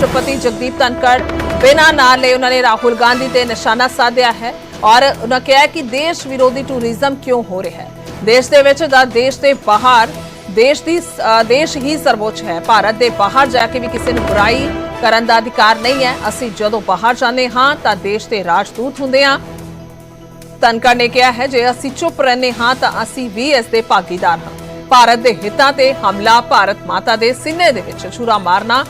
ਰਾਸ਼ਟਰਪਤੀ ਜਗਦੀਪ ਧਨਖੜ ਬਿਨਾਂ ਨਾਂ ਲਏ ਉਹਨਾਂ ਨੇ ਰਾਹੁਲ ਗਾਂਧੀ ਤੇ ਨਿਸ਼ਾਨਾ ਸਾਧਿਆ ਹੈ ਔਰ ਉਹਨਾਂ ਕਿਹਾ ਕਿ ਦੇਸ਼ ਵਿਰੋਧੀ ਟੂਰਿਜ਼ਮ ਕਿਉਂ ਹੋ ਰਿਹਾ ਹੈ ਦੇਸ਼ ਦੇ ਵਿੱਚ ਦਾ ਦੇਸ਼ ਦੇ ਬਾਹਰ ਦੇਸ਼ ਦੀ ਦੇਸ਼ ਹੀ ਸਰਵੋੱਚ ਹੈ ਭਾਰਤ ਦੇ ਬਾਹਰ ਜਾ ਕੇ ਵੀ ਕਿਸੇ ਨੂੰ ਬੁਰਾਈ ਕਰਨ ਦਾ ਅਧਿਕਾਰ ਨਹੀਂ ਹੈ ਅਸੀਂ ਜਦੋਂ ਬਾਹਰ ਜਾਂਦੇ ਹਾਂ ਤਾਂ ਦੇਸ਼ ਦੇ ਰਾਜਦੂਤ ਹੁੰਦੇ ਹਾਂ ਧਨਖੜ ਨੇ ਕਿਹਾ ਹੈ ਜੇ ਅਸੀਂ ਚੁੱਪ ਰਹਿੰਦੇ ਹਾਂ ਤਾਂ ਅਸੀਂ ਵੀ ਇਸ ਦੇ ਭਾਗੀਦਾਰ ਹਾਂ ਭਾਰਤ ਦੇ ਹਿੱਤਾਂ ਤੇ ਹਮਲਾ ਭਾਰਤ ਮਾਤਾ ਦੇ ਸਿੰਨੇ ਦੇ ਵਿੱਚ ਛੁਰਾ ਮਾਰਨਾ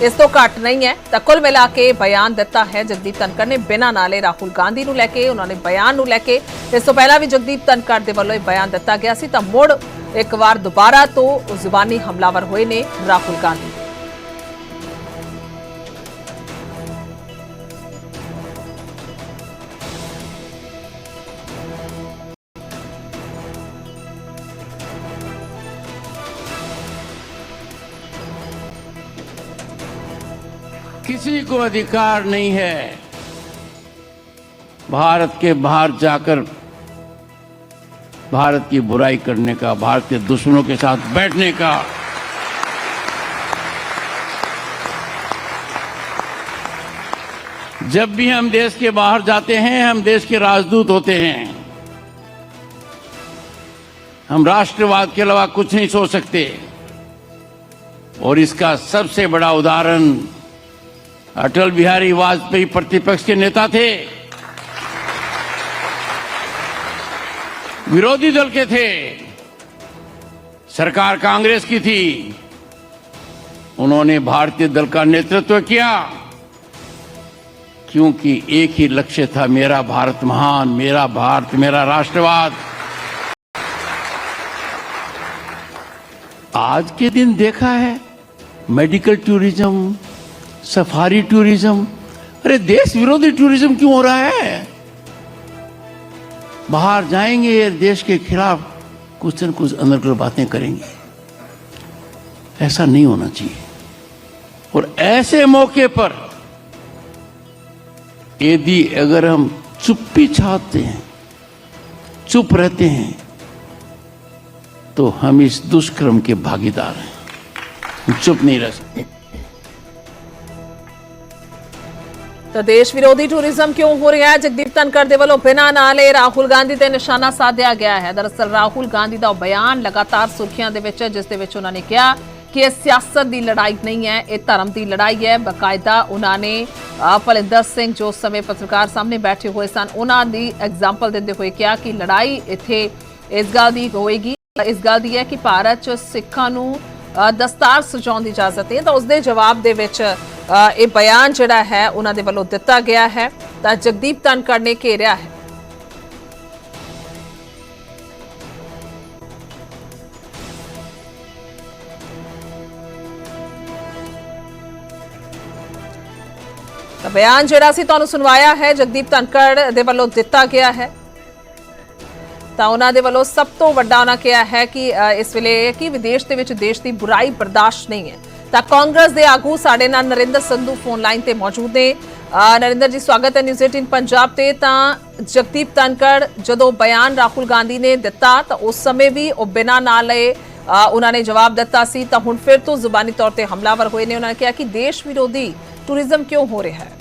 ਇਸ ਤੋਂ ਘੱਟ ਨਹੀਂ ਹੈ। ਤਾਂ ਕੁੱਲ ਮਿਲਾ ਕੇ ਬਿਆਨ ਦਿੱਤਾ ਹੈ ਜਗਦੀਪ ਧਨਕਰ ਨੇ। ਬਿਨਾਂ ਨਾਲੇ ਰਾਹੁਲ ਗਾਂਧੀ ਨੂੰ ਲੈ ਕੇ, ਉਹਨਾਂ ਨੇ ਬਿਆਨ ਨੂੰ ਲੈ ਕੇ। ਇਸ ਤੋਂ ਪਹਿਲਾਂ ਵੀ ਜਗਦੀਪ ਧਨਕਰ ਦੇ ਵੱਲੋਂ ਇਹ ਬਿਆਨ ਦਿੱਤਾ ਗਿਆ ਸੀ। ਤਾਂ ਮੁੜ ਇੱਕ ਵਾਰ ਦੁਬਾਰਾ ਤੋਂ ਜ਼ੁਬਾਨੀ ਹਮਲਾਵਰ ਹੋਏ ਨੇ ਰਾਹੁਲ ਗਾਂਧੀ। किसी को अधिकार नहीं है। भारत के बाहर जाकर, भारत की बुराई करने का, भारत के दुश्मनों के साथ बैठने का। जब भी हम देश के बाहर जाते हैं, हम देश के राजदूत होते हैं। हम राष्ट्रवाद के अलावा कुछ नहीं सोच सकते। और इसका सबसे बड़ा उदाहरण अटल बिहारी वाजपेयी प्रतिपक्ष के नेता थे। विरोधी दल के थे। सरकार कांग्रेस की थी। उन्होंने भारतीय दल का नेतृत्व किया। क्योंकि एक ही लक्ष्य था, मेरा भारत महान, मेरा भारत, मेरा राष्ट्रवाद। आज के दिन देखा है, मेडिकल टूरिज़्म सफारी टूरिज़्म। अरे देश विरोधी टूरिज़्म क्यों हो रहा है? बाहर जाएँगे, देश के खिलाफ कुछ न कुछ अंदर की बातें करेंगे। ऐसा नहीं होना चाहिए। और ऐसे मौके पर यदि अगर हम चुप्पी छाते हैं, चुप रहते हैं तो हम इस दुष्कर्म के भागीदार हैं। चुप नहीं रह सकते। ਤਾਂ ਦੇਸ਼ ਵਿਰੋਧੀ ਟੂਰਿਜ਼ਮ ਕਿਉਂ ਹੋ ਰਿਹਾ ਹੈ? ਜਗਦੀਪ ਧਨਖੜ ਦੇ ਵੱਲੋਂ ਬਿਨਾਂ ਨਾਲੇ ਰਾਹੁਲ ਗਾਂਧੀ ਤੇ ਨਿਸ਼ਾਨਾ ਸਾਧਿਆ ਗਿਆ ਹੈ। ਦਰਅਸਲ ਰਾਹੁਲ ਗਾਂਧੀ ਦਾ ਬਿਆਨ ਲਗਾਤਾਰ ਸੁਰਖੀਆਂ ਦੇ ਵਿੱਚ ਜਿਸ ਦੇ ਵਿੱਚ ਉਹਨਾਂ ਨੇ ਕਿਹਾ ਕਿ ਇਹ ਸਿਆਸਤ ਦੀ ਲੜਾਈ ਨਹੀਂ ਹੈ, ਇਹ ਧਰਮ ਦੀ ਲੜਾਈ ਹੈ। ਬਕਾਇਦਾ ਉਹਨਾਂ ਨੇ ਭਲਿੰਦਰ ਸਿੰਘ ਜੋ ਸਮੇਂ ਪੱਤਰਕਾਰ ਸਾਹਮਣੇ ਬੈਠੇ ਹੋਏ ਸਨ, ਉਹਨਾਂ ਦੀ ਐਗਜ਼ਾਮਪਲ ਦਿੰਦੇ ਹੋਏ ਕਿਹਾ ਕਿ ਲੜਾਈ ਇੱਥੇ ਇਸ ਗੱਲ ਦੀ ਹੋਏਗੀ। ਇਸ ਗੱਲ ਦੀ ਹੈ ਕਿ ਭਾਰਤ 'ਚ ਸਿੱਖਾਂ ਨੂੰ ਦਸਤਾਰ ਸਜਾਉਣ ਦੀ ਇਜਾਜ਼ਤ ਹੈ। ਤਾਂ ਉਸ ਦੇ ਜਵਾਬ ਦੇ ਵਿੱਚ ਇਹ ਬਿਆਨ ਜਿਹੜਾ ਹੈ, ਉਹਨਾਂ ਦੇ ਵੱਲੋਂ ਦਿੱਤਾ ਗਿਆ ਹੈ ਤਾਂ ਜਗਦੀਪ ਧਨਕੜ ਨੇ ਘੇਰਿਆ ਹੈ। ਤਾਂ ਬਿਆਨ ਜਿਹੜਾ ਸੀ ਤੁਹਾਨੂੰ ਸੁਣਵਾਇਆ ਹੈ, ਜਗਦੀਪ ਧਨਕੜ ਦੇ ਵੱਲੋਂ ਦਿੱਤਾ ਗਿਆ ਹੈ। ਤਾਂ ਉਹਨਾਂ ਦੇ ਵੱਲੋਂ ਸਭ ਤੋਂ ਵੱਡਾ ਉਹਨਾਂ ਕਿਹਾ ਹੈ ਕਿ ਇਸ ਵੇਲੇ ਕਿ ਵਿਦੇਸ਼ ਦੇ ਵਿੱਚ ਦੇਸ਼ ਦੀ ਬੁਰਾਈ ਬਰਦਾਸ਼ਤ ਨਹੀਂ ਹੈ। ਤਾਂ ਕਾਂਗਰਸ ਦੇ ਆਗੂ ਸਾਡੇ ਨਾਲ ਨਰਿੰਦਰ ਸੰਧੂ ਫੋਨ ਲਾਈਨ ਤੇ ਮੌਜੂਦ ਨੇ। ਨਰਿੰਦਰ ਜੀ ਸਵਾਗਤ ਹੈ ਨਿਊਜ਼ 18 ਪੰਜਾਬ ਤੇ। ਤਾਂ ਜਗਦੀਪ ਧਨਖੜ ਜਦੋਂ ਬਿਆਨ ਰਾਹੁਲ ਗਾਂਧੀ ਨੇ ਦਿੱਤਾ ਤਾਂ ਉਸ ਸਮੇਂ ਵੀ ਉਹ ਬਿਨਾਂ ਨਾਲ ਲਏ ਉਹਨਾਂ ਨੇ ਜਵਾਬ ਦਿੱਤਾ ਸੀ। ਤਾਂ ਹੁਣ ਫਿਰ ਤੋਂ ਜ਼ੁਬਾਨੀ ਤੌਰ ਤੇ ਹਮਲਾਵਰ ਹੋਏ ਨੇ। ਉਹਨਾਂ ਨੇ ਕਿਹਾ ਕਿ ਦੇਸ਼ ਵਿਰੋਧੀ ਟੂਰਿਜ਼ਮ ਕਿਉਂ ਹੋ ਰਿਹਾ ਹੈ?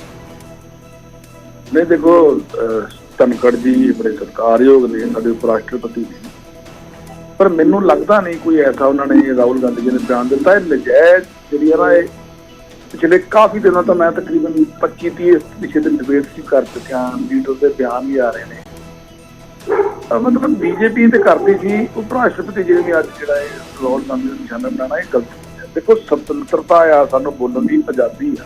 ਨਹੀਂ ਦੇਖੋ ਅਹ, ਜੀ ਬੜੇ ਸਤਿਕਾਰਯੋਗ ਨੇ ਸਾਡੇ ਉਪ ਰਾਸ਼ਟਰਪਤੀ ਨੇ। ਪਰ ਮੈਨੂੰ ਲੱਗਦਾ ਨਹੀਂ ਕੋਈ ਐਸਾ ਉਹਨਾਂ ਨੇ ਰਾਹੁਲ ਗਾਂਧੀ ਜੀ ਨੇ ਬਿਆਨ ਦਿੱਤਾ। ਇਹ ਨਜਾਇਜ਼ ਜਿਹੜੀ ਆ ਨਾ ਇਹ ਪਿਛਲੇ ਕਾਫੀ ਦਿਨਾਂ ਤੋਂ ਮੈਂ ਤਕਰੀਬਨ 25 30 ਪਿਛਲੇ ਦਿਨ ਡਿਬੇਟ ਸੀ ਕਰ ਚੁੱਕਿਆ ਲੀਡਰ ਦੇ ਬਿਆਨ ਵੀ ਆ ਰਹੇ ਨੇ। ਮਤਲਬ ਬੀਜੇਪੀ ਤੇ ਕਰਦੀ ਸੀ ਉਪ ਰਾਸ਼ਟਰਪਤੀ ਜੀ ਨੇ ਅੱਜ ਜਿਹੜਾ ਇਹ ਰਾਹੁਲ ਗਾਂਧੀ ਨੂੰ ਨਿਸ਼ਾਨਾ ਬਣਾਉਣਾ ਇਹ ਗਲਤ ਹੈ ਦੇਖੋ ਸੁਤੰਤਰਤਾ ਆ ਸਾਨੂੰ ਬੋਲਣ ਦੀ ਆਜ਼ਾਦੀ ਆ।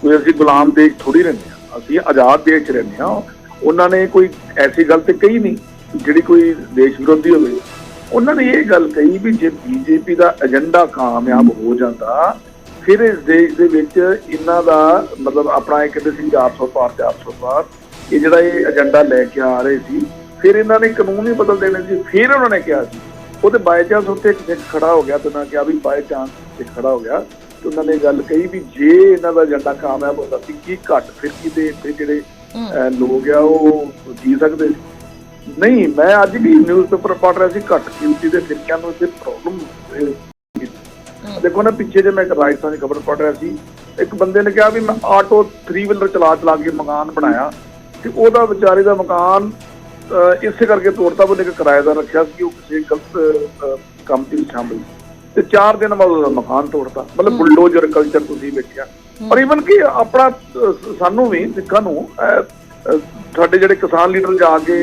ਕੋਈ ਅਸੀਂ ਗੁਲਾਮ ਦੇਸ਼ ਥੋੜੀ ਰਹਿੰਦੇ ਆ ਅਸੀਂ ਆਜ਼ਾਦ ਦੇਸ਼ 'ਚ ਰਹਿੰਦੇ ਆ ਉਹਨਾਂ ਨੇ ਕੋਈ ਐਸੀ ਗੱਲ ਤੇ ਕਹੀ ਨਹੀਂ ਜਿਹੜੀ ਕੋਈ ਦੇਸ਼ ਵਿਰੋਧੀ ਹੋਵੇ। ਉਹਨਾਂ ਨੇ ਇਹ ਗੱਲ ਕਹੀ ਵੀ ਜੇ ਬੀਜੇਪੀ ਦਾ ਏਜੰਡਾ ਕਾਮਯਾਬ ਹੋ ਜਾਂਦਾ ਫਿਰ ਇਸ ਦੇਸ਼ ਦੇ ਵਿੱਚ ਇਹਨਾਂ ਦਾ ਮਤਲਬ ਆਪਣਾ ਇਹ ਕਹਿੰਦੇ ਸੀ 400 ਪਾਰ 400 ਪਾਰ ਇਹ ਜਿਹੜਾ ਇਹ ਏਜੰਡਾ ਲੈ ਕੇ ਆ ਰਹੇ ਸੀ ਫਿਰ ਇਹਨਾਂ ਨੇ ਕਾਨੂੰਨ ਹੀ ਬਦਲ ਦੇਣੇ ਸੀ ਫਿਰ ਉਹਨਾਂ ਨੇ ਕਿਹਾ ਸੀ। ਉਹਦੇ ਬਾਈ ਚਾਂਸ ਉੱਤੇ ਇੱਕ ਖੜਾ ਹੋ ਗਿਆ ਤੇ ਉਹਨਾਂ ਕਿਹਾ ਵੀ ਬਾਈ ਚਾਂਸ ਸਿੱਖ ਖੜਾ ਹੋ ਗਿਆ। ਤੇ ਉਹਨਾਂ ਨੇ ਗੱਲ ਕਹੀ ਵੀ ਜੇ ਇਹਨਾਂ ਦਾ ਏਜੰਡਾ ਕਾਮਯਾਬ ਹੁੰਦਾ ਸੀ ਕੀ ਘੱਟ ਫਿਰ ਕਿਤੇ ਇੱਥੇ ਜਿਹੜੇ ਲੋਕ ਆ ਉਹ ਜੀ ਸਕਦੇ ਸੀ? ਨਹੀਂ ਮੈਂ ਅੱਜ ਵੀ ਨਿਊਜ਼ਪੇਪਰ ਪੜ੍ਹ ਰਿਹਾ ਸੀ ਘੱਟ ਗਿਣਤੀ ਦੇ ਫਿਰਕਿਆਂ ਨੂੰ ਇੱਥੇ ਪ੍ਰੋਬਲਮ ਦੇਖੋ ਨਾ ਪਿੱਛੇ ਜੇ ਮੈਂ ਇੱਕ ਰਾਜਸਥਾਨ ਦੀ ਖਬਰ ਪੜ੍ਹ ਰਿਹਾ ਸੀ ਇੱਕ ਬੰਦੇ ਨੇ ਕਿਹਾ ਵੀ ਮੈਂ ਆਟੋ 3 ਵੀਲਰ ਚਲਾ ਚਲਾ ਕੇ ਮਕਾਨ ਬਣਾਇਆ ਤੇ ਉਹਦਾ ਵਿਚਾਰੇ ਦਾ ਮਕਾਨ ਇਸੇ ਕਰਕੇ ਤੋੜਤਾ ਉਹਨੇ ਇੱਕ ਕਿਰਾਏਦਾਰ ਰੱਖਿਆ ਸੀ ਉਹ ਕਿਸੇ ਗਲਤ ਕੰਮ 'ਚ ਸ਼ਾਮਿਲ ਤੇ 4 ਦਿਨ ਬਾਅਦ ਉਹਦਾ ਮਕਾਨ ਤੋੜਤਾ। ਮਤਲਬ ਬੁਲਡੋਜ਼ਰ ਕਲਚਰ ਤੁਸੀਂ ਵੇਖਿਆ। ਔਰ ਈਵਨ ਕਿ ਆਪਣਾ ਸਾਨੂੰ ਵੀ ਸਿੱਖਾਂ ਨੂੰ ਸਾਡੇ ਜਿਹੜੇ ਕਿਸਾਨ ਲੀਡਰ ਜਾ ਕੇ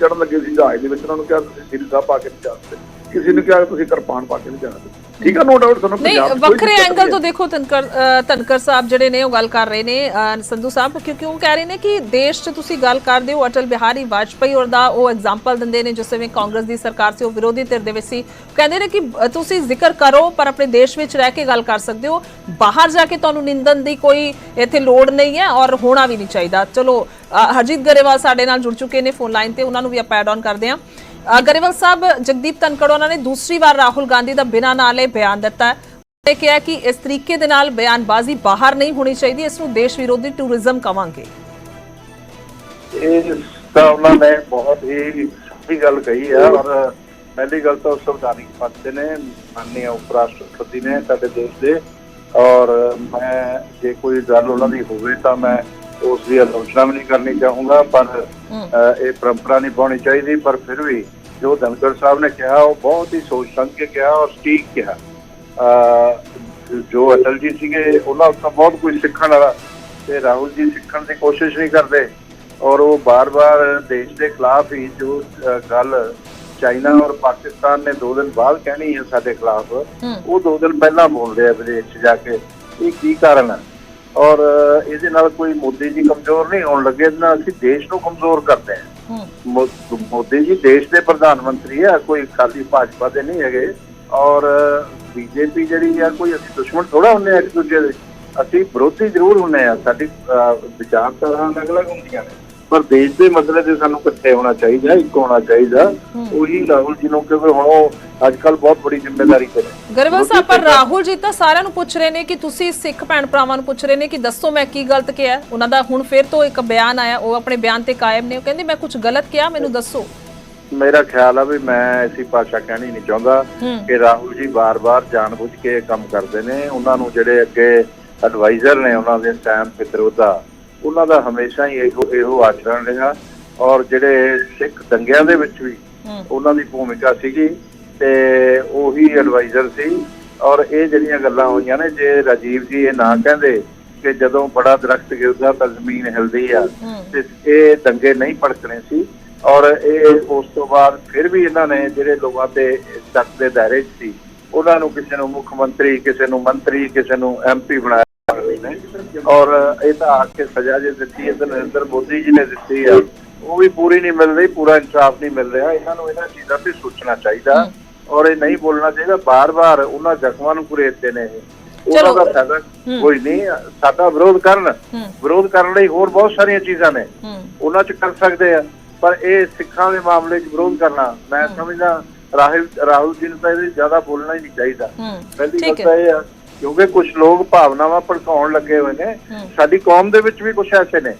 ਚੜਨ ਲੱਗੇ ਸੀ ਜਹਾਜ਼ ਦੇ ਵਿੱਚ ਉਹਨਾਂ ਨੂੰ ਕਿਹਾ ਤੁਸੀਂ ਸਿਰ ਸਾਹਿਬ ਪਾ ਕੇ ਜਾ ਸਕਦੇ। ਕਿਸੇ ਨੂੰ ਕਿਹਾ ਤੁਸੀਂ ਕਿਰਪਾਨ ਪਾ ਕੇ ਨਹੀਂ ਜਾ ਸਕਦੇ ਠੀਕ ਆ ਨੋ ਡਾਊਟ ਸਾਨੂੰ ਨਹੀਂ ਪੰਜਾਬ ਵੱਖਰੇ ਐਂਗਲ ਤੋਂ। ਦੇਖੋ ਤਨਕਰ ਅ, ਧਨਕਰ ਸਾਹਿਬ ਜਿਹੜੇ ਨੇ ਉਹ ਗੱਲ ਕਰ ਰਹੇ ਨੇ ਸੰਧੂ ਸਾਹਿਬ ਕਿਉਂਕਿ ਉਹ ਕਹਿ ਰਹੇ ਨੇ ਕਿ ਦੇਸ਼ 'ਚ ਤੁਸੀਂ ਗੱਲ ਕਰਦੇ ਹੋ ਅਟਲ ਬਿਹਾਰੀ ਵਾਜਪਾਈ ਔਰ ਦਾ ਉਹ ਐਗਜ਼ਾਮਪਲ ਦਿੰਦੇ ਨੇ ਜਿਸ ਵੇਲੇ ਕਾਂਗਰਸ ਦੀ ਸਰਕਾਰ ਸੀ ਉਹ ਵਿਰੋਧੀ ਧਿਰ ਦੇ ਵਿੱਚ ਸੀ। ਕਹਿੰਦੇ ਨੇ ਕਿ ਤੁਸੀਂ ਜ਼ਿਕਰ ਕਰੋ ਪਰ ਆਪਣੇ ਦੇਸ਼ ਵਿੱਚ ਰਹਿ ਕੇ ਗੱਲ ਕਰ ਸਕਦੇ ਹੋ। ਬਾਹਰ ਜਾ ਕੇ ਤੁਹਾਨੂੰ ਨਿੰਦਨ ਦੀ ਕੋਈ ਇੱਥੇ ਲੋੜ ਨਹੀਂ ਹੈ ਔਰ ਹੋਣਾ ਵੀ ਨਹੀਂ ਚਾਹੀਦਾ। ਚਲੋ ਹਰਜੀਤ ਗਰੇਵਾਲ ਸਾਡੇ ਨਾਲ ਜੁੜ ਚੁੱਕੇ ਨੇ ਫੋਨ ਲਾਈਨ ਤੇ ਉਹਨਾਂ ਨੂੰ ਵੀ ਆਪਾਂ ਐਡ ਆਨ ਕਰਦੇ ਹਾਂ। ਅ, ਗਰੇਵਾਲ ਸਾਹਿਬ, ਜਗਦੀਪ ਧਨਕੜ, ਉਹਨਾਂ ਨੇ ਦੂਸਰੀ ਵਾਰ ਰਾਹੁਲ ਗਾਂਧੀ ਦਾ ਬਿਨਾਂ ਨਾਲੇ ਬਿਆਨ ਦਿੱਤਾ ਹੈ। ਕਿਹਾ ਕਿ ਇਸ ਤਰੀਕੇ ਦੇ ਨਾਲ ਬਿਆਨਬਾਜ਼ੀ ਬਾਹਰ ਨਹੀਂ ਹੋਣੀ ਚਾਹੀਦੀ, ਇਸ ਨੂੰ ਦੇਸ਼ ਵਿਰੋਧੀ ਟੂਰਿਜ਼ਮ ਕਵਾਂਗੇ। ਇਹ ਤਾਂ ਉਹਨਾਂ ਨੇ ਬਹੁਤ ਹੀ ਸਹੀ ਗੱਲ ਕਹੀ ਹੈ ਔਰ ਪਹਿਲੀ ਗੱਲ ਤਾਂ ਸੰਵਿਧਾਨਿਕ ਪਦ ਨੇ ਮਾਨਨੀय ਉਪ ਰਾਸ਼ਟਰਪਤੀ ਨੇ ਸਾਡੇ ਦੇਸ਼ ਦੇ। ਔਰ ਮੈਂ, ਜੇ ਕੋਈ ਗੱਲ ਉਹਨਾਂ ਦੀ ਹੋਵੇ ਤਾਂ ਮੈਂ ਉਸ ਦੀ ਆਲੋਚਨਾ ਵੀ ਨਹੀਂ ਕਰਨੀ ਚਾਹੂੰਗਾ ਪਰ ਇਹ ਪਰੰਪਰਾ ਨਹੀਂ ਪਾਉਣੀ ਚਾਹੀਦੀ ਪਰ ਫਿਰ ਵੀ ਜੋ ਧਨਕਰ ਸਾਹਿਬ ਨੇ ਕਿਹਾ ਉਹ ਬਹੁਤ ਹੀ ਸੋਚ ਸਮਝ ਕੇ ਕਿਹਾ ਔਰ ਠੀਕ ਕਿਹਾ। ਜੋ ਅਟਲ ਜੀ ਸੀਗੇ ਉਹਨਾਂ ਤੋਂ ਬਹੁਤ ਕੁਝ ਸਿੱਖਣ ਵਾਲਾ ਤੇ ਰਾਹੁਲ ਜੀ ਸਿੱਖਣ ਦੀ ਕੋਸ਼ਿਸ਼ ਨਹੀਂ ਕਰਦੇ ਔਰ ਉਹ ਬਾਰ-ਬਾਰ ਦੇਸ਼ ਦੇ ਖਿਲਾਫ ਹੀ ਜੋ ਗੱਲ ਚਾਈਨਾ ਔਰ ਪਾਕਿਸਤਾਨ ਨੇ ਦੋ ਦਿਨ ਬਾਅਦ ਕਹਿਣੀ ਹੈ ਸਾਡੇ ਖਿਲਾਫ ਉਹ ਦੋ ਦਿਨ ਪਹਿਲਾਂ ਬੋਲਦੇ ਆ ਵਿਦੇਸ਼ ਜਾ ਕੇ ਇਹ ਕੀ ਕਾਰਨ ਹੈ? ਔਰ ਇਹਦੇ ਨਾਲ ਕੋਈ ਮੋਦੀ ਜੀ ਕਮਜ਼ੋਰ ਨਹੀਂ ਹੋਣ ਲੱਗੇ ਇਹਦੇ ਨਾਲ ਅਸੀਂ ਦੇਸ਼ ਨੂੰ ਕਮਜ਼ੋਰ ਕਰਦੇ ਹਾਂ। ਮੋਦੀ ਜੀ ਦੇਸ਼ ਦੇ ਪ੍ਰਧਾਨ ਮੰਤਰੀ ਆ ਕੋਈ ਖਾਲੀ ਭਾਜਪਾ ਦੇ ਨਹੀਂ ਹੈਗੇ। ਔਰ ਬੀਜੇਪੀ ਜਿਹੜੀ ਆ ਕੋਈ ਅਸੀਂ ਦੁਸ਼ਮਣ ਥੋੜਾ ਹੁੰਨੇ ਆ ਇੱਕ ਦੂਜੇ ਦੇ। ਅਸੀਂ ਵਿਰੋਧੀ ਜ਼ਰੂਰ ਹੁੰਨੇ ਆ ਸਾਡੀ ਵਿਚਾਰਧਾਰਾ ਅਲੱਗ-ਅਲੱਗ ਹੁੰਦੀਆਂ ਨੇ। ਪਰ ਦੇਸ਼ ਦੇ ਮਸਲੇ ਤੇ ਸਾਨੂੰ ਇਕੱਠੇ ਹੋਣਾ ਚਾਹੀਦਾ ਇੱਕ ਹੋਣਾ ਚਾਹੀਦਾ। ਉਹੀ ਰਾਹੁਲ ਜੀ ਨੂੰ ਕਿਉਂਕਿ ਹੁਣ ਉਹ ਅੱਜ ਕੱਲ ਬਹੁਤ ਬੜੀ ਜ਼ਿੰਮੇਵਾਰੀ ਤੇ ਨੇ। ਗਰੇਵਾਲ ਸਾਹਿਬ ਪਰ ਰਾਹੁਲ ਜੀ ਤਾਂ ਸਾਰਿਆਂ ਨੂੰ ਪੁੱਛ ਰਹੇ ਨੇ ਕਿ ਤੁਸੀਂ ਸਿੱਖ ਭੈਣ ਭਰਾਵਾਂ ਨੂੰ ਪੁੱਛ ਰਹੇ ਨੇ ਕਿ ਦੱਸੋ ਮੈਂ ਕੀ ਗਲਤ ਕਿਹਾ। ਉਹਨਾਂ ਦਾ ਹੁਣ ਫਿਰ ਤੋਂ ਇੱਕ ਬਿਆਨ ਆਇਆ ਉਹ ਆਪਣੇ ਬਿਆਨ ਤੇ ਕਾਇਮ ਨੇ। ਉਹ ਕਹਿੰਦੇ ਮੈਂ ਕੁਝ ਗਲਤ ਕਿਹਾ ਮੈਨੂੰ ਦੱਸੋ। ਮੇਰਾ ਖਿਆਲ ਆ ਵੀ ਮੈਂ ਐਸੀ ਭਾਸ਼ਾ ਕਹਿਣੀ ਨਹੀਂ ਚਾਹੁੰਦਾ। ਕਿ ਰਾਹੁਲ ਜੀ ਬਾਰ-ਬਾਰ ਜਾਣਬੁੱਝ ਕੇ ਕੰਮ ਕਰਦੇ ਨੇ। ਉਹਨਾਂ ਨੂੰ ਜਿਹੜੇ ਅੱਗੇ ਐਡਵਾਈਜ਼ਰ ਨੇ ਉਹਨਾਂ ਦੇ ਸੈਮ ਪਿਤਰੋਦਾ ਉਹਨਾਂ ਦਾ ਹਮੇਸ਼ਾ ਹੀ ਇਹੋ ਇਹੋ ਆਚਰਣ ਰਿਹਾ ਔਰ ਜਿਹੜੇ ਸਿੱਖ ਦੰਗਿਆਂ ਦੇ ਵਿੱਚ ਵੀ। ਉਹਨਾਂ ਦੀ ਭੂਮਿਕਾ ਸੀਗੀ ਤੇ ਉਹੀ ਐਡਵਾਈਜ਼ਰ ਸੀ ਔਰ ਇਹ ਜਿਹੜੀਆਂ ਗੱਲਾਂ ਹੋਈਆਂ ਨੇ ਜੇ ਰਾਜੀਵ ਜੀ ਇਹ ਨਾ ਕਹਿੰਦੇ ਕਿ ਜਦੋਂ ਬੜਾ ਦਰਖਤ ਗਿਰਦਾ ਤਾਂ ਜ਼ਮੀਨ ਹਿਲਦੀ ਆ। ਤੇ ਇਹ ਦੰਗੇ ਨਹੀਂ ਭੜਕਣੇ ਸੀ ਔਰ ਇਹ ਉਸ ਤੋਂ ਬਾਅਦ ਫਿਰ ਵੀ ਇਹਨਾਂ ਨੇ ਜਿਹੜੇ ਲੋਕਾਂ ਤੇ ਸ਼ੱਕ ਦੇ ਦਾਇਰੇ 'ਚ ਸੀ ਉਹਨਾਂ ਨੂੰ ਕਿਸੇ ਨੂੰ ਮੁੱਖ ਮੰਤਰੀ ਕਿਸੇ ਨੂੰ ਮੰਤਰੀ ਕਿਸੇ ਨੂੰ ਐਮਪੀ ਬਣਾਇਆ ਔਰ ਇਹ ਤਾਂ ਆ ਕੇ ਸਜ਼ਾ ਜੇ ਦਿੱਤੀ ਹੈ ਤਾਂ ਨਰਿੰਦਰ ਮੋਦੀ ਜੀ ਨੇ ਦਿੱਤੀ ਆ। ਉਹ ਵੀ ਪੂਰੀ ਨਹੀਂ ਮਿਲ ਰਹੀ ਪੂਰਾ ਇਨਸਾਫ ਨਹੀਂ ਮਿਲ ਰਿਹਾ। ਇਹਨਾਂ ਨੂੰ ਇਹਨਾਂ ਚੀਜ਼ਾਂ ਤੇ ਸੋਚਣਾ ਚਾਹੀਦਾ ਔਰ ਇਹ ਨਹੀਂ ਬੋਲਣਾ ਚਾਹੀਦਾ। ਬਾਰ-ਬਾਰ ਉਹਨਾਂ ਜ਼ਖਮਾਂ ਨੂੰ ਕੁਰੇਦਦੇ ਨੇ। ਇਹ ਉਹਨਾਂ। ਦਾ ਫਾਇਦਾ ਕੋਈ ਨਹੀਂ। ਸਾਡਾ ਵਿਰੋਧ ਕਰਨ। ਵਿਰੋਧ ਕਰਨ ਲਈ ਹੋਰ ਬਹੁਤ ਸਾਰੀਆਂ ਚੀਜ਼ਾਂ ਨੇ। ਉਹਨਾਂ ਚ ਕਰ ਸਕਦੇ ਆ। ਪਰ ਇਹ ਸਿੱਖਾਂ ਦੇ ਮਾਮਲੇ 'ਚ ਵਿਰੋਧ ਕਰਨਾ ਮੈਂ ਸਮਝਦਾ ਰਾਹੁਲ ਰਾਹੁਲ ਜੀ ਨੂੰ ਤਾਂ ਇਹਦੇ ਜ਼ਿਆਦਾ ਬੋਲਣਾ ਹੀ ਨਹੀਂ ਚਾਹੀਦਾ। ਪਹਿਲੀ ਗੱਲ ਤਾਂ ਇਹ ਆ ਕਿਉਂਕਿ ਕੁਝ ਲੋਕ ਭਾਵਨਾਵਾਂ ਭੜਕਾਉਣ ਲੱਗੇ ਹੋਏ ਨੇ। ਸਾਡੀ ਕੌਮ ਦੇ ਵਿੱਚ ਵੀ ਕੁਝ ਐਸੇ ਨੇ।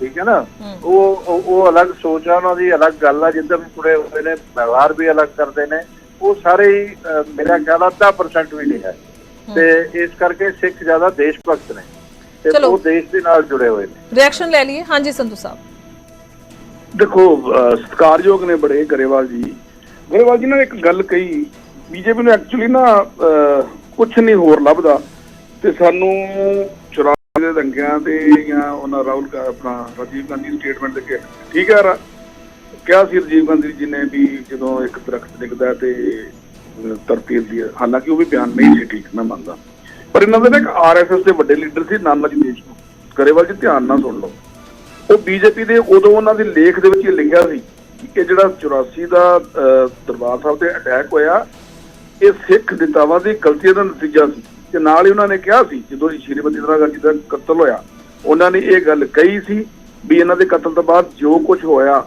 ਠੀਕ ਹੈ ਨਾ। ਉਹ ਉਹ- ਅਲੱਗ ਸੋਚ ਆ ਉਹਨਾਂ ਦੀ ਅਲੱਗ ਗੱਲ ਆ ਜਿੱਦਾਂ ਵੀ ਤੁਰੇ ਹੋਏ ਨੇ ਵਿਵਹਾਰ ਵੀ ਅਲੱਗ ਕਰਦੇ ਨੇ। ਉਹ ਸਾਰੇ ਹੀ ਮੇਰਾ ਖਿਆਲ ਆ 10% ਵੀ ਨਹੀਂ ਹੈ। ਤੇ ਇਸ ਕਰਕੇ ਸਿੱਖ ਜ਼ਿਆਦਾ ਦੇਸ਼ ਭਗਤ ਨੇ। ਤੇ। ਉਹ ਦੇਸ਼ ਦੇ ਨਾਲ ਜੁੜੇ ਹੋਏ ਨੇ। ਰਿਐਕਸ਼ਨ ਲੈ ਲਈਏ। ਹਾਂਜੀ ਸੰਧੂ ਸਾਹਿਬ। ਦੇਖੋ ਸਤਿਕਾਰਯੋਗ ਨੇ ਬੜੇ ਗਰੇਵਾਲ ਜੀ। ਗਰੇਵਾਲ ਜੀ ਨੇ ਇੱਕ ਗੱਲ ਕਹੀ। ਬੀਜੇਪੀ ਨੂੰ ਐਕਚੁਅਲੀ ਨਾ ਕੁਝ ਨਹੀਂ ਹੋਰ ਲੱਭਦਾ। ਤੇ ਸਾਨੂੰ ਚੁਰਾਸੀ ਦੇ ਦੰਗਿਆਂ ਤੇ ਜਾਂ ਉਹਨਾਂ ਰਾਹੁਲ ਗਾ- ਆਪਣਾ ਰਾਜੀਵ ਗਾਂਧੀ ਸਟੇਟਮੈਂਟ ਦੇ ਕੇ ਠੀਕ ਹੈ ਕਿਹਾ ਸੀ ਰਾਜੀਵ ਗਾਂਧੀ ਜੀ ਨੇ ਵੀ ਜਦੋਂ ਇੱਕ ਦਰਖਤ ਡਿੱਗਦਾ ਤੇ ਧਰਤੀ ਹਿਲਦੀ ਹਾਲਾਂਕਿ ਉਹ ਵੀ ਬਿਆਨ ਨਹੀਂ ਸੀ ਠੀਕ, ਮੈਂ ਮੰਨਦਾ। ਪਰ ਇਹਨਾਂ ਦੇ ਨਾ ਇੱਕ ਆਰਐਸਐਸ ਦੇ ਵੱਡੇ ਲੀਡਰ ਸੀ ਨਾਨਾਜੀ ਦੇਸ਼ਮੁਖ ਗਰੇਵਾਲ ਜੀ ਧਿਆਨ ਨਾਲ ਸੁਣ ਲਓ। ਉਹ ਬੀਜੇਪੀ ਦੇ ਉਦੋਂ ਉਹਨਾਂ ਦੇ ਲੇਖ ਦੇ ਵਿੱਚ ਇਹ ਲਿਖਿਆ ਸੀ ਕਿ ਜਿਹੜਾ 84 ਦਾ ਦਰਬਾਰ ਸਾਹਿਬ ਤੇ ਅਟੈਕ ਹੋਇਆ ਇਹ ਸਿੱਖ ਨੇਤਾਵਾਂ ਦੀ ਗਲਤੀਆਂ ਦਾ ਨਤੀਜਾ ਸੀ। ਤੇ ਨਾਲ ਹੀ ਉਹਨਾਂ ਨੇ ਕਿਹਾ ਸੀ ਜਦੋਂ ਸ਼੍ਰੀਮਤੀ ਇੰਦਰਾ ਗਾਂਧੀ ਦਾ ਕਤਲ ਹੋਇਆ ਉਹਨਾਂ ਨੇ ਇਹ ਗੱਲ ਕਹੀ ਸੀ ਵੀ ਇਹਨਾਂ ਦੇ ਕਤਲ ਤੋਂ ਬਾਅਦ ਜੋ ਕੁਝ ਹੋਇਆ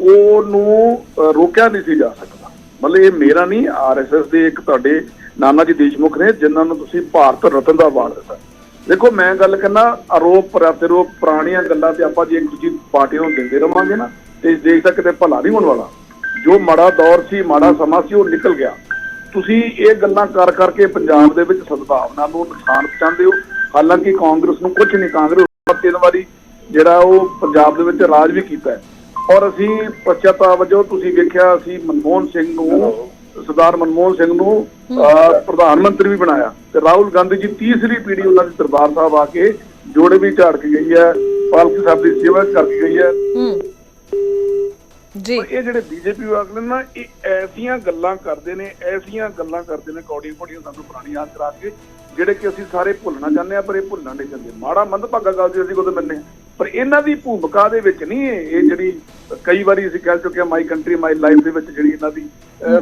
ਉਹਨੂੰ ਅਹ, ਰੋਕਿਆ ਨਹੀਂ ਸੀ ਜਾ ਸਕਦਾ। ਮਤਲਬ ਇਹ ਮੇਰਾ ਨਹੀਂ ਆਰਐਸਐਸ ਦੇ ਇੱਕ ਤੁਹਾਡੇ ਨਾਨਾ ਜੀ ਦੇਸ਼ਮੁਖ ਨੇ ਜਿਨ੍ਹਾਂ ਨੂੰ ਤੁਸੀਂ ਭਾਰਤ ਰਤਨ ਦਾ ਅਵਾਰਡ ਦਿੱਤਾ। ਦੇਖੋ ਮੈਂ ਗੱਲ ਕਰਨਾ ਆਰੋਪ ਪ੍ਰਤੀਰੋਪ ਪੁਰਾਣੀਆਂ ਗੱਲਾਂ ਤੇ ਆਪਾਂ ਜੇ ਇੱਕ ਦੂਜੀ ਪਾਰਟੀ ਨੂੰ ਦਿੰਦੇ ਰਵਾਂਗੇ ਨਾ ਤੇ ਇਸ ਦੇਸ਼ ਦਾ ਕਿਤੇ ਭਲਾ ਨਹੀਂ ਹੋਣ ਵਾਲਾ। ਜੋ ਮਾੜਾ ਦੌਰ ਸੀ ਮਾੜਾ ਸਮਾਂ ਸੀ ਉਹ ਨਿਕਲ ਗਿਆ। ਤੁਸੀਂ ਇਹ ਗੱਲਾਂ ਕਰ ਕਰਕੇ ਪੰਜਾਬ ਦੇ ਵਿੱਚ ਸਦਭਾਵਨਾ ਨੂੰ ਨੁਕਸਾਨ ਪਹੁੰਚਾਉਂਦੇ ਹੋ। ਹਾਲਾਂਕਿ ਕਾਂਗਰਸ ਨੂੰ ਕੁਝ ਨਹੀਂ ਕਾਂਗਰਸ ਤਿੰਨ ਵਾਰੀ ਜਿਹੜਾ ਉਹ ਪੰਜਾਬ ਦੇ ਵਿੱਚ ਰਾਜ ਵੀ ਕੀਤਾ ਹੈ। ਔਰ ਅਸੀਂ ਪਛਤਾਵਾ ਵਜੋਂ ਤੁਸੀਂ ਵੇਖਿਆ ਅਸੀਂ ਮਨਮੋਹਨ ਸਿੰਘ ਨੂੰ ਸਰਦਾਰ ਮਨਮੋਹਨ ਸਿੰਘ ਨੂੰ ਪ੍ਰਧਾਨ ਮੰਤਰੀ ਵੀ ਬਣਾਇਆ। ਤੇ ਰਾਹੁਲ ਗਾਂਧੀ ਜੀ ਤੀਸਰੀ ਪੀੜ੍ਹੀ ਉਹਨਾਂ ਦੀ ਦਰਬਾਰ ਸਾਹਿਬ ਆ ਕੇ ਜੋੜੇ ਵੀ ਝਾੜ ਕੇ ਗਈ ਹੈ ਪਾਲਕੀ ਸਾਹਿਬ ਦੀ ਸੇਵਾ ਕਰਕੇ ਗਈ ਹੂੰ। ਜੀ। ਇਹ ਜਿਹੜੇ ਬੀਜੇਪੀ ਵਾਲੇ ਨੇ ਨਾ ਇਹ ਐਸੀਆਂ ਗੱਲਾਂ ਕਰਦੇ ਨੇ ਐਸੀਆਂ ਗੱਲਾਂ ਕਰਦੇ ਨੇ ਕੌੜੀਆਂ ਕੌੜੀਆਂ ਸਾਨੂੰ ਪੁਰਾਣੀ ਯਾਦ ਕਰਾ ਕੇ ਜਿਹੜੇ ਕਿ ਅਸੀਂ ਸਾਰੇ ਭੁੱਲਣਾ ਚਾਹੁੰਦੇ ਆ ਪਰ ਇਹ ਭੁੱਲਣਾ ਨਹੀਂ ਚਾਹੁੰਦੇ। ਮਾੜਾ ਮੰਦਭਾਗਾ ਗੱਲ ਸੀ ਅਸੀਂ ਕਦੋਂ ਮੰਨੇ ਪਰ ਇਹਨਾਂ ਦੀ ਭੂਮਿਕਾ ਦੇ ਵਿੱਚ ਨਹੀਂ ਇਹ ਜਿਹੜੀ ਕਈ ਵਾਰੀ ਅਸੀਂ ਕਹਿ ਚੁੱਕੇ ਆ ਮਾਈ ਕੰਟਰੀ ਮਾਈ ਲਾਈਫ ਦੇ ਵਿੱਚ ਜਿਹੜੀ ਇਹਨਾਂ ਦੀ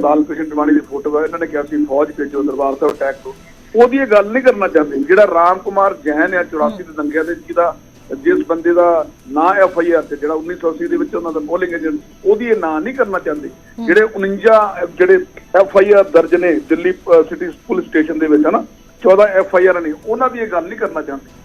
ਲਾਲ ਕ੍ਰਿਸ਼ਨ ਟਵਾਣੀ ਦੀ ਫੋਟੋ ਹੈ ਇਹਨਾਂ ਨੇ ਕਿਹਾ ਸੀ ਫੌਜ ਭੇਜੋ ਦਰਬਾਰ ਸਾਹਿਬ ਅਟੈਕ ਤੋਂ ਉਹਦੀ ਇਹ ਗੱਲ ਨਹੀਂ ਕਰਨਾ ਚਾਹੁੰਦੇ। ਜਿਹੜਾ ਰਾਮ ਕੁਮਾਰ ਜੈਨ ਆ 84 ਦੇ ਦੰਗਿਆਂ ਦੇ ਜਿਹਦਾ ਜਿਸ ਬੰਦੇ ਦਾ ਨਾਂ ਐਫ ਆਈ ਆਰ ਤੇ ਜਿਹੜਾ 1980 ਦੇ ਵਿੱਚ ਉਹਨਾਂ ਦਾ ਪੋਲਿੰਗ ਏਜੰਟ ਉਹਦੀ ਇਹ ਨਾਂ ਨਹੀਂ ਕਰਨਾ ਚਾਹੁੰਦੇ। ਜਿਹੜੇ 49 ਜਿਹੜੇ ਐਫ ਆਈ ਆਰ ਦਰਜ ਨੇ ਦਿੱਲੀ ਸਿਟੀ ਪੁਲਿਸ ਸਟੇਸ਼ਨ ਦੇ ਵਿੱਚ ਹਨਾ 14 ਐਫ ਆਈ ਆਰ ਨੇ ਉਹਨਾਂ ਦੀ ਇਹ ਗੱਲ ਨਹੀਂ ਕਰਨਾ ਚਾਹੁੰਦੇ।